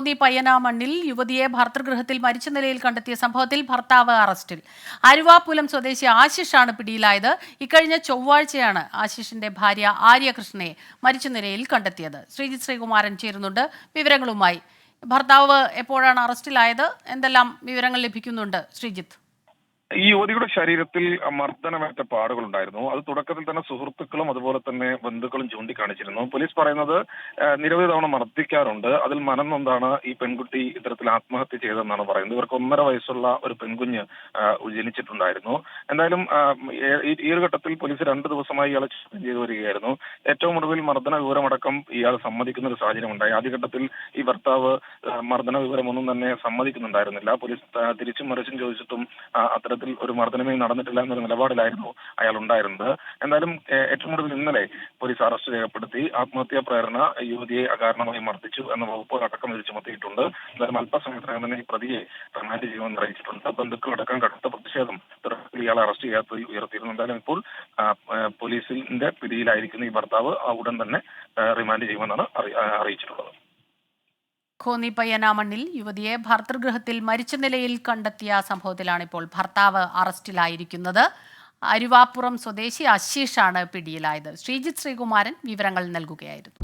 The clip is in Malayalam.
കോന്നി പയ്യനാമണ്ണിൽ യുവതിയെ ഭർത്തൃഗൃഹത്തിൽ മരിച്ച നിലയിൽ കണ്ടെത്തിയ സംഭവത്തിൽ ഭർത്താവ് അറസ്റ്റിൽ. അരുവാപ്പുലം സ്വദേശി ആശിഷാണ് പിടിയിലായത്. ഇക്കഴിഞ്ഞ ചൊവ്വാഴ്ചയാണ് ആശിഷിന്റെ ഭാര്യ ആര്യകൃഷ്ണനെ മരിച്ച നിലയിൽ കണ്ടെത്തിയത്. ശ്രീജിത് ശ്രീകുമാരൻ ചേരുന്നുണ്ട്. വിവരങ്ങളുമായി. ഭർത്താവ് എപ്പോഴാണ് അറസ്റ്റിലായത്? എന്തെല്ലാം വിവരങ്ങൾ ലഭിക്കുന്നുണ്ട്? ശ്രീജിത്ത്. ഈ യുവതിയുടെ ശരീരത്തിൽ മർദ്ദനമേറ്റ പാടുകൾ ഉണ്ടായിരുന്നു അത് തുടക്കത്തിൽ തന്നെ സുഹൃത്തുക്കളും അതുപോലെ തന്നെ ബന്ധുക്കളും ചൂണ്ടിക്കാണിച്ചിരുന്നു. പോലീസ് പറയുന്നത് നിരവധി തവണ മർദ്ദിക്കാറുണ്ട്. അതിൽ മനം എന്താണ് ഈ പെൺകുട്ടി ഇത്തരത്തിൽ ആത്മഹത്യ ചെയ്തതെന്നാണ് പറയുന്നത്. ഇവർക്ക് ഒന്നര വയസ്സുള്ള ഒരു പെൺകുഞ്ഞ് ജനിച്ചിട്ടുണ്ടായിരുന്നു. എന്തായാലും ഈ- ഒരു ഘട്ടത്തിൽ പോലീസ് രണ്ട് ദിവസമായി ഇയാളെ ചോദ്യം ചെയ്തു വരികയായിരുന്നു. ഏറ്റവും ഒടുവിൽ മർദ്ദന വിവരമടക്കം ഇയാൾ സമ്മതിക്കുന്ന ഒരു സാഹചര്യം ഉണ്ടായി ആദ്യഘട്ടത്തിൽ ഈ ഭർത്താവ് മർദ്ദന വിവരമൊന്നും തന്നെ സമ്മതിക്കുന്നുണ്ടായിരുന്നില്ല. പോലീസ് തിരിച്ചും മറിച്ചും ചോദിച്ചിട്ടും ആ, അത്തരത്തിൽ ഒരു മർദ്ദനമേ നടന്നിട്ടില്ല എന്നൊരു നിലപാടിലായിരുന്നു അയാൾ ഉണ്ടായിരുന്നത് എന്നാലും ഏറ്റവും കൂടുതൽ ഇന്നലെ പോലീസ് അറസ്റ്റ് രേഖപ്പെടുത്തി ആത്മഹത്യാ പ്രേരണ യുവതിയെ അകാരണമായി മർദ്ദിച്ചു എന്ന വകുപ്പ് അടക്കം ഇത് ചുമത്തിയിട്ടുണ്ട്. എന്നാലും അല്പസമയത്തിനകം തന്നെ ഈ പ്രതിയെ റിമാൻഡ് ചെയ്യുമെന്ന് അറിയിച്ചിട്ടുണ്ട്. ബന്ധുക്കളടക്കം കടുത്ത പ്രതിഷേധം ഇയാളെ അറസ്റ്റ് ചെയ്യാത്തതിൽ ഉയർത്തിയിരുന്നു. എന്തായാലും ഇപ്പോൾ പോലീസിന്റെ പിടിയിലായിരിക്കുന്ന ഈ ഭർത്താവ് ഉടൻ തന്നെ റിമാൻഡ് ചെയ്യുമെന്നാണ് അറിയിച്ചിട്ടുള്ളത്. കോന്നി പയ്യനാമണ്ണിൽ യുവതിയെ ഭർതൃഗൃഹത്തിൽ മരിച്ച നിലയിൽ കണ്ടെത്തിയ സംഭവത്തിലാണ് ഇപ്പോൾ ഭർത്താവ് അറസ്റ്റിലായിരിക്കുന്നത്. അരുവാപ്പുറം സ്വദേശി അശീഷാണ് പിടിയിലായത്. ശ്രീജിത് ശ്രീകുമാരൻ വിവരങ്ങൾ നൽകുകയായിരുന്നു.